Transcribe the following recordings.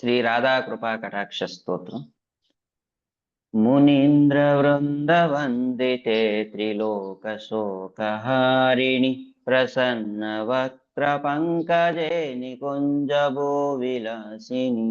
శ్రీ రాధా కృపా కటాక్ష స్తోత్రం. మునీంద్ర వృంద వందితే త్రిలోక శోకహారిణి ప్రసన్న వక్ర పంకజే నికుంజభో విలాసిని.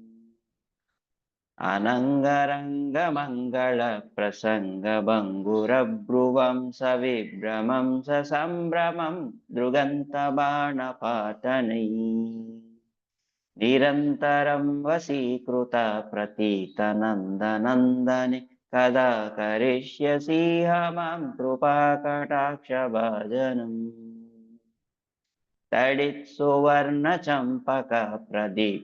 కృపా కటాక్ష భాజనం అశోకరోక్షవల్లరీ వితాన మండపస్థితే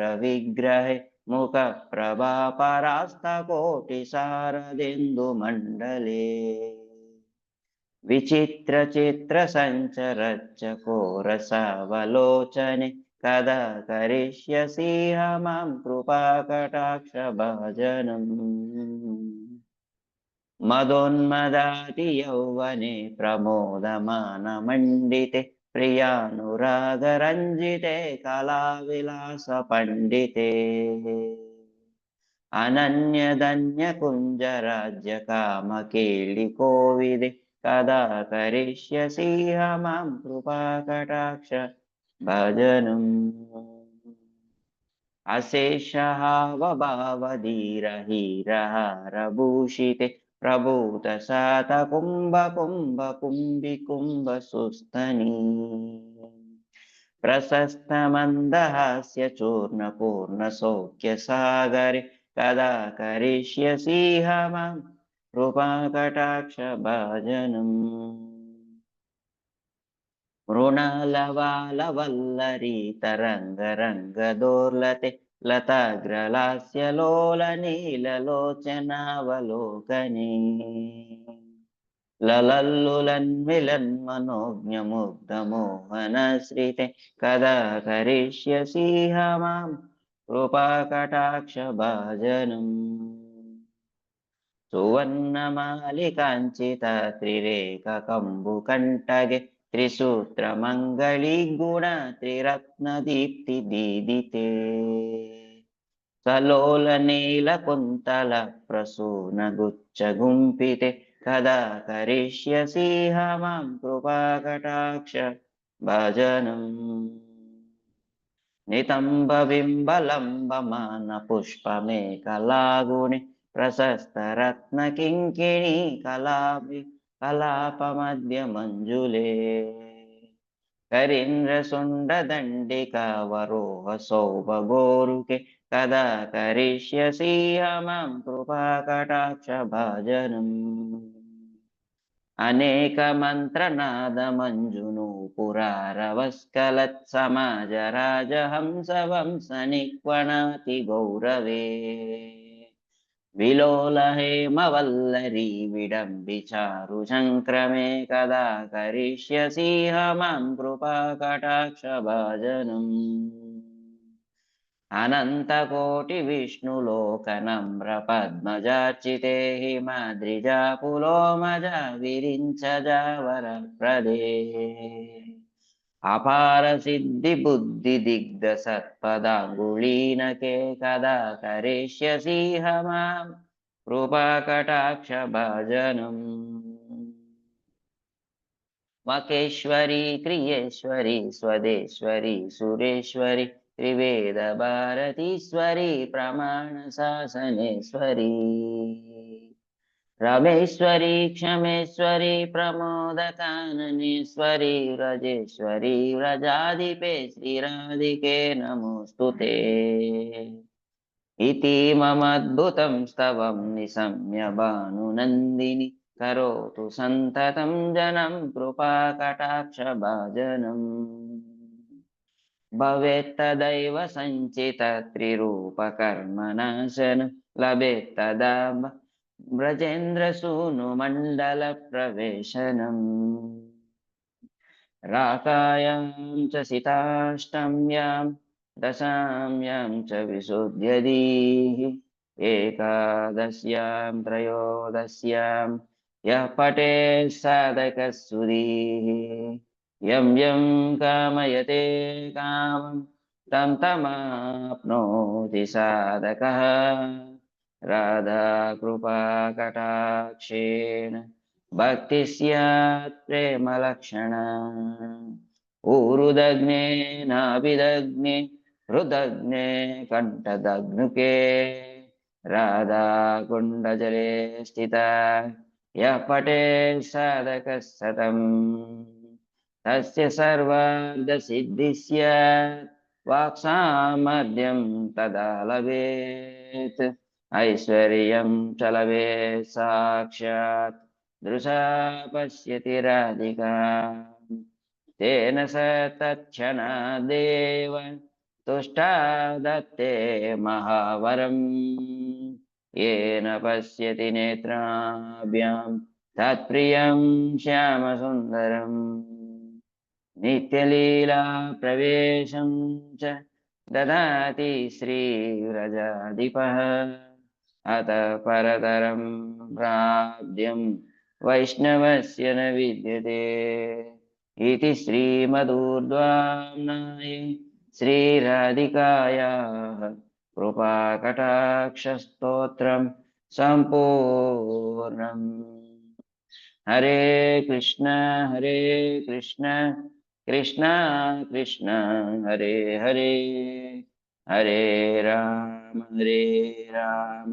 ప్రవాల బాల పల్లవ ప్రభారుణాంగ్రి కోమలే వరాభయస్ఫురత్కరే ప్రభూత ముఖ ప్రభా పరాస్త కోటి శారదిందు మండలే విచిత్ర చిత్ర సంచరచ్చ కోరసావలోచనే కదా కరిష్యసీహ మాం కృపా మదోన్మదాతి యౌవనే ప్రమోదమానమండితే మండితే ప్రియానురాగరంజితే కళా విలాస పండితే అనన్యధన్య కుంజరాజ్య కామకేళి కోవిదే కదా కరిష్యసీహ మాం కృపా ప్రభూత శాత కుంభ కుంభ కుంభి కుంభ సుస్తని ప్రశస్త మందహాస్య చూర్ణ పూర్ణ సౌఖ్య సాగరి కదా కరిష్యసీహ మాం కృపా కటాక్ష భాజనం. మృణాలవాలవల్లరీ తరంగ రంగ దోర్లతే లతాగ్రలాస్యలోల నీలలోచనావలోకని లలల్లులన్మిలన్ మనోజ్ఞముగ్ధ శ్రీతే కదా కరిష్యసీహ మాం కృపా భాజనం సువర్ణమాలికాంచిత త్రిరేక కంబు త్రిసూత్ర మంగళీ గుణ త్రిరత్న దీప్తి దీదితే సలోల నీల కుంతల ప్రసూన గుచ్చ గుంపితే కదా కరిష్యసీహ మాం కృపా భజనం నితంబ బింబలంబమాన పుష్పమే కళాగుణి ప్రశస్త రత్న కింకిణి కళాభి కలాపమధ్య మంజులే కరీంద్ర సుండ దండిక వరోహ సౌభగోరుకే కదా కరిష్యసీహ మాం కృపా కటాక్ష భాజనం అనేక మంత్రనాద మంజును పురారవస్కలత్ సమాజ రాజహంస వంశ నిక్వణాతి గౌరవే. విలోల హేమవల్లరీ విడంబిచారు శంక్రమే కదా కరిష్యసీహ మాం కృపా కటాక్ష భాజనం. అనంతకోటి విష్ణులోకనమ్ర పద్మజార్చితే హిమాద్రిజా పులోమజ విరించజావర ప్రదే. అపార సిద్ధి బుద్ధి దిగ్ధ సత్పదాంగుళీనకే కదా కరిష్యసీహ మాం కృపాకటాక్ష భజనం. మకేశ్వరి క్రియేశ్వరి స్వదేశ్వరి సురేశ్వరి త్రివేద భారతీశ్వరి ప్రమాణ శాసనేశ్వరి. రమేశ్వరి క్షమేశ్వరి ప్రమోదకాననేశ్వరి వ్రజేశ్వరి వ్రజాధిపే శ్రీరాధికే నమోస్తు ఇది మమద్భుతం స్తవం నిశమ్య భానునందిని కరోతు సంతతం జనం కృపాకటాక్షభాజనం భవేత్తదైవ సంచిత త్రిరూపకర్మనాశనం లభేత్తదా ब्रजेन्द्रसूनुमण्डलप्रवेशनम् राकायां च सिताष्टम्यां दशाम्यां च विशुद्ध्यदीः एकादश्यां त्रयोदश्यां यः पटे साधकः सुधीः यं यं कामयते कामं तं तमाप्नोति साधकः राधाकृपाकटाक्षेण भक्ति स्यात् प्रेमलक्षणा ऊरुदग्नेनाभिदग्ने हृदग्ने कण्ठदग्नुके राधाकुण्डजले स्थिता यः पटे साधकः सतम् तस्य सर्वार्धसिद्धिः स्यात् वाक्सामर्थ्यं तदा लभेत् ఐశ్వర్యం చలవే సాక్షాత్ దృశా పశ్యతి రాధికా తేన స తక్షణ దేవ తుష్టాదత్తే మహావరం ఏన పశ్యతి నేత్రాభ్యాం తత్ప్రియం శ్యామసుందరం నిత్యలీలా ప్రవేశం చ దదాతి శ్రీవ్రజాధిప अतः परतरं प्राप्यं वैष्णवस्य न विद्यते इति श्रीमदूर्ध्वाम्नाय श्रीराधिकायाः हरे कृष्ण हरे कृष्ण कृष्ण कृष्ण, हरे हरे हरे राम हरे राम।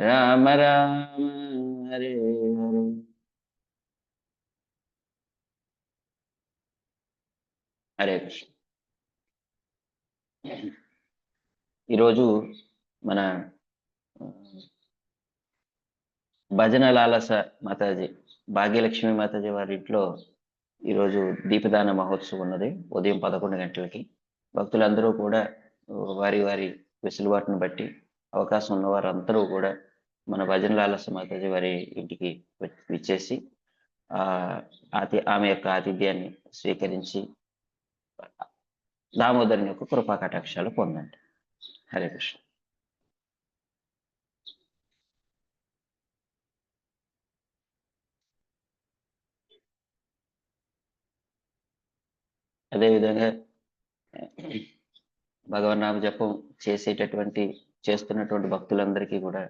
రామ రామ హరే హరే. హరే కృష్ణ. ఈరోజు మన భజన లాలస మాతాజీ భాగ్యలక్ష్మి మాతాజీ వారి ఇంట్లో ఈరోజు దీపదాన మహోత్సవం ఉన్నది ఉదయం పదకొండు గంటలకి. భక్తులందరూ కూడా వారి వారి వెసులుబాటును బట్టి అవకాశం ఉన్న వారందరూ కూడా మన భజన లాలస మాతాజీ వారి ఇంటికి విచ్చేసి ఆతి ఆమె యొక్క ఆతిథ్యాన్ని స్వీకరించి దామోదరుని యొక్క కృపా కటాక్షాలు పొందండి. హరే కృష్ణ. అదేవిధంగా భగవన్నామ జపం చేసేటటువంటి చేస్తున్నటువంటి భక్తులందరికీ కూడా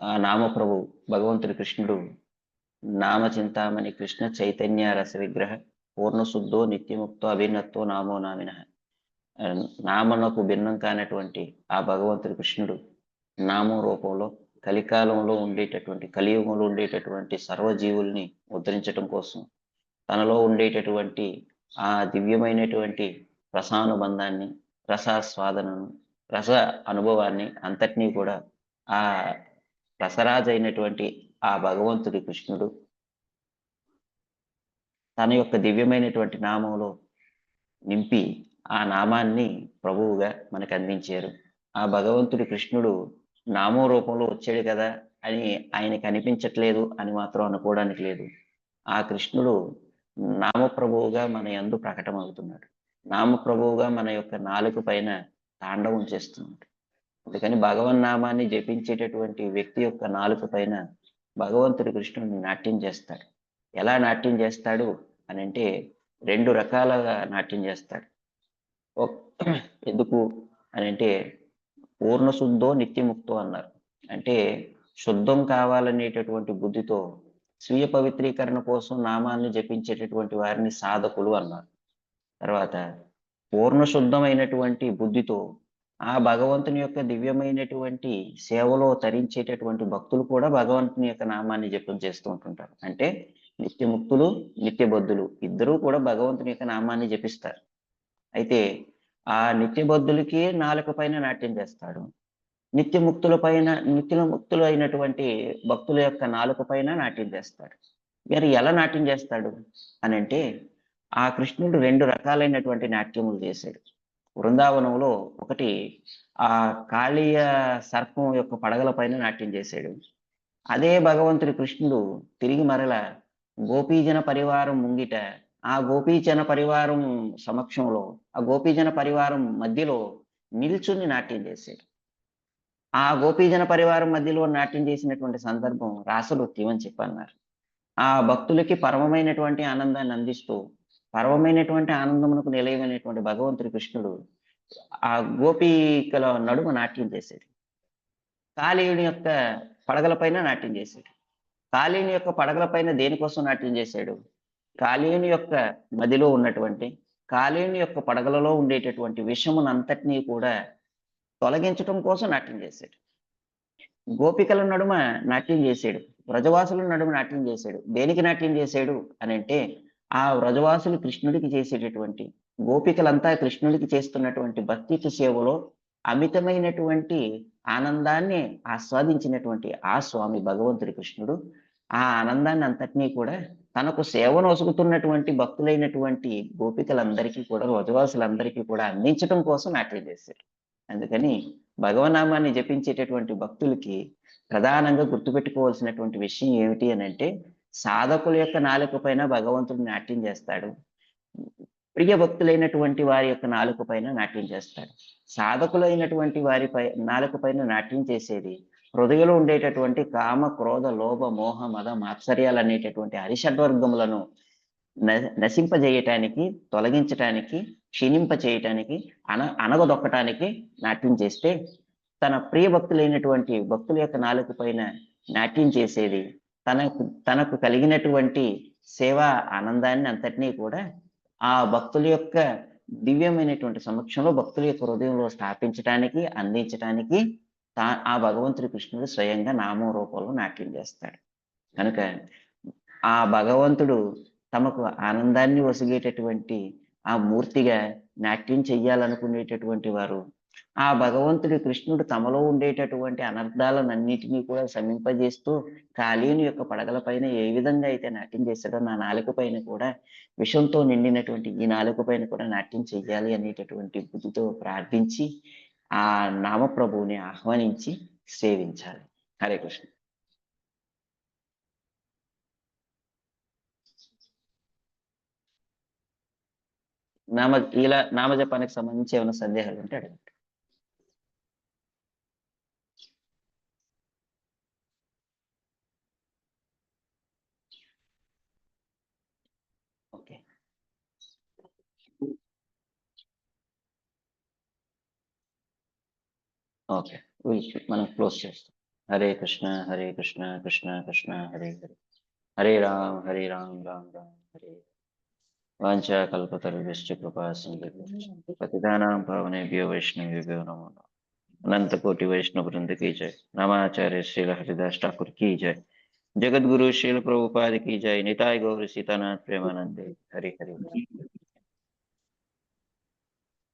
ఆ నామప్రభు భగవంతుడి కృష్ణుడు నామ చింతామణి కృష్ణ చైతన్య రస విగ్రహ పూర్ణశుద్ధో నిత్యముక్తో అభిన్నత్తో నామో నామిన. నామనకు భిన్నం కానటువంటి ఆ భగవంతుడి కృష్ణుడు నామం రూపంలో కలికాలంలో ఉండేటటువంటి కలియుగంలో ఉండేటటువంటి సర్వజీవుల్ని ఉద్ధరించటం కోసం తనలో ఉండేటటువంటి ఆ దివ్యమైనటువంటి రసానుబంధాన్ని రసాస్వాదనను రస అనుభవాన్ని అంతటినీ కూడా ఆ రసరాజు అయినటువంటి ఆ భగవంతుడి కృష్ణుడు తన యొక్క దివ్యమైనటువంటి నామంలో నింపి ఆ నామాన్ని ప్రభువుగా మనకు అందించారు. ఆ భగవంతుడి కృష్ణుడు నామో రూపంలో వచ్చాడు కదా అని ఆయన కనిపించట్లేదు అని మాత్రం అనుకోవడానికి లేదు. ఆ కృష్ణుడు నామప్రభువుగా మన యందు ప్రకటమవుతున్నాడు. నామప్రభువుగా మన యొక్క నాలుక పైన తాండవం చేస్తున్నాడు. అందుకని భగవన్ నామాన్ని జపించేటటువంటి వ్యక్తి యొక్క నాలుక పైన భగవంతుడి కృష్ణుడిని నాట్యం చేస్తాడు. ఎలా నాట్యం చేస్తాడు అని అంటే రెండు రకాలుగా నాట్యం చేస్తాడు. ఎందుకు అని అంటే పూర్ణశుద్ధో నిత్యముక్తో అన్నారు. అంటే శుద్ధం కావాలనేటటువంటి బుద్ధితో స్వీయ పవిత్రీకరణ కోసం నామాన్ని జపించేటటువంటి వారిని సాధకులు అన్నారు. తర్వాత పూర్ణ శుద్ధమైనటువంటి బుద్ధితో ఆ భగవంతుని యొక్క దివ్యమైనటువంటి సేవలో తరించేటటువంటి భక్తులు కూడా భగవంతుని యొక్క నామాన్ని జపం చేస్తూ ఉంటుంటారు. అంటే నిత్యముక్తులు నిత్యబద్ధులు ఇద్దరూ కూడా భగవంతుని యొక్క నామాన్ని జపిస్తారు. అయితే ఆ నిత్యబద్ధులకి నాలుక పైన నాట్యం చేస్తాడు. నిత్యముక్తుల పైన నిత్యముక్తులు అయినటువంటి భక్తుల యొక్క నాలుక పైన నాట్యం చేస్తాడు. మరి ఎలా నాట్యం చేస్తాడు? అని అంటే ఆ కృష్ణుడు రెండు రకాలైనటువంటి నాట్యములు చేశాడు. బృందావనంలో ఒకటి ఆ కాళీయ సర్పం యొక్క పడగల పైన నాట్యం చేశాడు. అదే భగవంతుడి కృష్ణుడు తిరిగి మరల గోపీజన పరివారం ముంగిట ఆ గోపీజన పరివారం సమక్షంలో ఆ గోపీజన పరివారం మధ్యలో నిల్చుని నాట్యం చేశాడు. ఆ గోపీజన పరివారం మధ్యలో నాట్యం చేసినటువంటి సందర్భం రాసనృత్యం అని చెప్పన్నారు. ఆ భక్తులకి పరమమైనటువంటి ఆనందాన్ని అందిస్తూ పర్వమైనటువంటి ఆనందమునకు నిలయమైనటువంటి భగవంతుడు కృష్ణుడు ఆ గోపికల నడుమ నాట్యం చేశాడు. కాళీయుని యొక్క పడగల పైన నాట్యం చేశాడు. కాళీయుని యొక్క పడగల పైన దేనికోసం నాట్యం చేశాడు? కాళీయుని యొక్క నదిలో ఉన్నటువంటి కాళీయుని యొక్క పడగలలో ఉండేటటువంటి విషమునంతటినీ కూడా తొలగించటం కోసం నాట్యం చేశాడు. గోపికల నడుమ నాట్యం చేశాడు. వ్రజవాసుల నడుమ నాట్యం చేశాడు. దేనికి నాట్యం చేశాడు అని అంటే ఆ వ్రజవాసులు కృష్ణుడికి చేసేటటువంటి గోపికలంతా కృష్ణుడికి చేస్తున్నటువంటి భక్తికి సేవలో అమితమైనటువంటి ఆనందాన్ని ఆస్వాదించినటువంటి ఆ స్వామి భగవంతుడి కృష్ణుడు. ఆ ఆనందాన్ని అంతటినీ కూడా తనకు సేవను ఒసుగుతున్నటువంటి భక్తులైనటువంటి గోపికలందరికీ కూడా వ్రజవాసులందరికీ కూడా అందించడం కోసం నాట్యం చేశారు అందుకని భగవనామాన్ని జపించేటటువంటి భక్తులకి ప్రధానంగా గుర్తుపెట్టుకోవాల్సినటువంటి విషయం ఏమిటి అని అంటే సాధకుల యొక్క నాలుక పైన భగవంతుడు నాట్యం చేస్తాడు. ప్రియ భక్తులైనటువంటి వారి యొక్క నాలుక పైన నాట్యం చేస్తాడు. సాధకులైనటువంటి వారిపై నాలుక పైన నాట్యం చేసేది హృదయంలో ఉండేటటువంటి కామ క్రోధ లోభ మోహ మద మాత్సర్యాలు అనేటటువంటి హరిషడ్వర్గములను నశింపజేయటానికి తొలగించటానికి క్షీణింప చేయటానికి అన అనగదొక్కటానికి నాట్యం చేస్తే తన ప్రియ భక్తులైనటువంటి భక్తుల యొక్క నాలుక పైన నాట్యం చేసేది తనకు తనకు కలిగినటువంటి సేవా ఆనందాన్ని అంతటినీ కూడా ఆ భక్తుల యొక్క దివ్యమైనటువంటి సమక్షంలో భక్తుల యొక్క హృదయంలో స్థాపించటానికి అందించటానికి తా ఆ భగవంతుడి కృష్ణుడు స్వయంగా నామం రూపంలో నాట్యం చేస్తాడు. కనుక ఆ భగవంతుడు తమకు ఆనందాన్ని వసిగేటటువంటి ఆ మూర్తిగా నాట్యం చెయ్యాలనుకునేటటువంటి వారు ఆ భగవంతుడి కృష్ణుడు తమలో ఉండేటటువంటి అనర్థాలన్నిటినీ కూడా శమింపజేస్తూ కాళీని యొక్క పడగల పైన ఏ విధంగా అయితే నాట్యం చేశాడో నా నాలుక పైన కూడా విషంతో నిండినటువంటి ఈ నాలుక పైన కూడా నాట్యం చెయ్యాలి అనేటటువంటి బుద్ధితో ప్రార్థించి ఆ నామప్రభువుని ఆహ్వానించి సేవించాలి. హరే కృష్ణ. నామ ఇలా నామజపానికి సంబంధించి ఏమైనా సందేహాలు ఉంటే అడగండి. మనం క్లోజ్ చేస్తాం హరే కృష్ణ హరే కృష్ణ కృష్ణ కృష్ణ హరే హరే హరే రామ్ హరే రామ్ రామ్ రామ్ హరే వాంఛా కల్పతరుభ్యశ్చ కృపా సింధు పతిదానాం పావనేభ్యో వైష్ణవేభ్యో నమో నమః अनंत कोटि वैष्णव वृंद की जय नमाचार्य श्रील हरिदास ठाकुर की जय जगत गुरु श्रील प्रभुपाद की जय निताय गौर सीतानाथ प्रेमानंदे हरि हरि